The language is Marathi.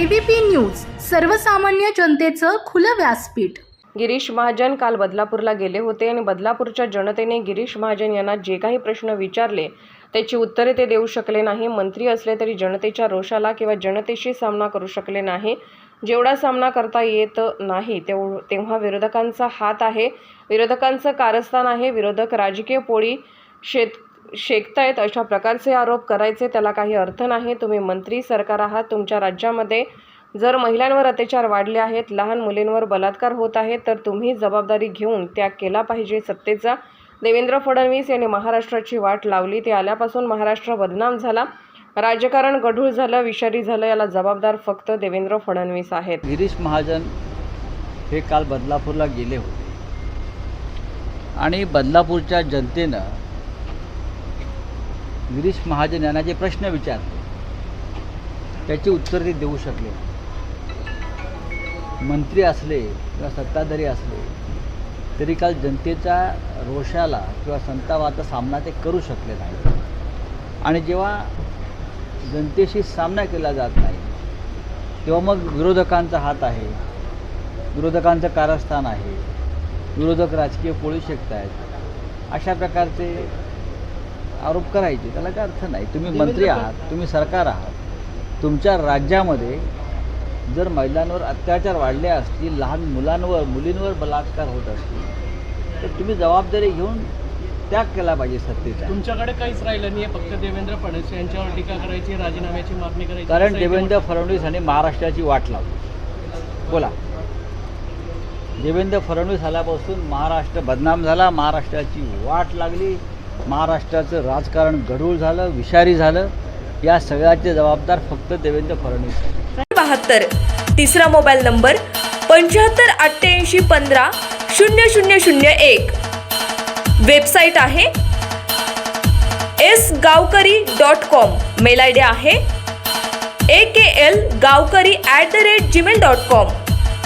एबीपी न्यूज सर्वसामान्य जनतेचं खुलं व्यासपीठ. गिरीश महाजन काल बदलापूरला गेले होते आणि बदलापूरच्या जनतेने गिरीश महाजन यांना जे काही प्रश्न विचारले त्याची उत्तरे ते देऊ शकले नाही. मंत्री असले तरी जनतेच्या रोषाला किंवा जनतेशी सामना करू शकले नाही. जेवढा सामना करता येत नाही तेव तेव्हा विरोधकांचा हात आहे. विरोधकांचं कारस्थान आहे. विरोधक राजकीय पोळी शेत शेकतायत अशा प्रकारचे आरोप करायचे त्याला काही अर्थ नाही. तुम्ही मंत्री सरकार आहात तुमच्या राज्यामध्ये जर महिलांवर अत्याचार वाढले आहेत लहान मुलींवर बलात्कार होत आहे तर तुम्ही जबाबदारी घेऊन त्याग केला पाहिजे. सत्तेचा देवेंद्र फडणवीस यांनी महाराष्ट्राची वाट लावली. ते आल्यापासून महाराष्ट्र बदनाम झाला. राजकारण गढूळ झालं विषारी झालं याला जबाबदार फक्त देवेंद्र फडणवीस आहेत. गिरीश महाजन हे काल बदलापूरला गेले होते. आणि बदलापूरच्या जनतेनं गिरीश महाजन यांना जे प्रश्न विचारले त्याची उत्तर ते देऊ शकले. मंत्री असले किंवा सत्ताधारी असले तरी काल जनतेच्या रोषाला किंवा संतापाचा सामना ते करू शकले नाही. आणि जेव्हा जनतेशी सामना केला जात नाही तेव्हा मग विरोधकांचा हात आहे विरोधकांचं कारस्थान आहे विरोधक राजकीय पोळी शकत आहेत अशा प्रकारचे आरोप करायचे त्याला काय अर्थ नाही. तुम्ही मंत्री आहात तुम्ही सरकार आहात. तुमच्या राज्यामध्ये जर महिलांवर अत्याचार वाढले असतील लहान मुलांवर मुलींवर बलात्कार होत असतील तर तुम्ही जबाबदारी घेऊन त्याग केला पाहिजे सत्तेचा. तुमच्याकडे काहीच राहिलं नाही फक्त देवेंद्र फडणवीस यांच्यावर टीका करायची राजीनाम्याची मागणी करायची. कारण देवेंद्र फडणवीस यांनी महाराष्ट्राची वाट लावली. बोला. देवेंद्र फडणवीस आल्यापासून महाराष्ट्र बदनाम झाला महाराष्ट्राची वाट लागली. महाराष्ट्राचं राजकारण गढूळ झालं विषारी झालं या सगळ्याचे जबाबदार फक्त देवेंद्र फडणवीस. बहात्तर. तिसरा मोबाईल नंबर पंच्याहत्तर अठ्ठ्याऐंशी पंधरा शून्य शून्य शून्य एक. वेबसाईट आहे S Gavkari dot com mail I D आहे A K L Gavkari at the rate Gmail dot com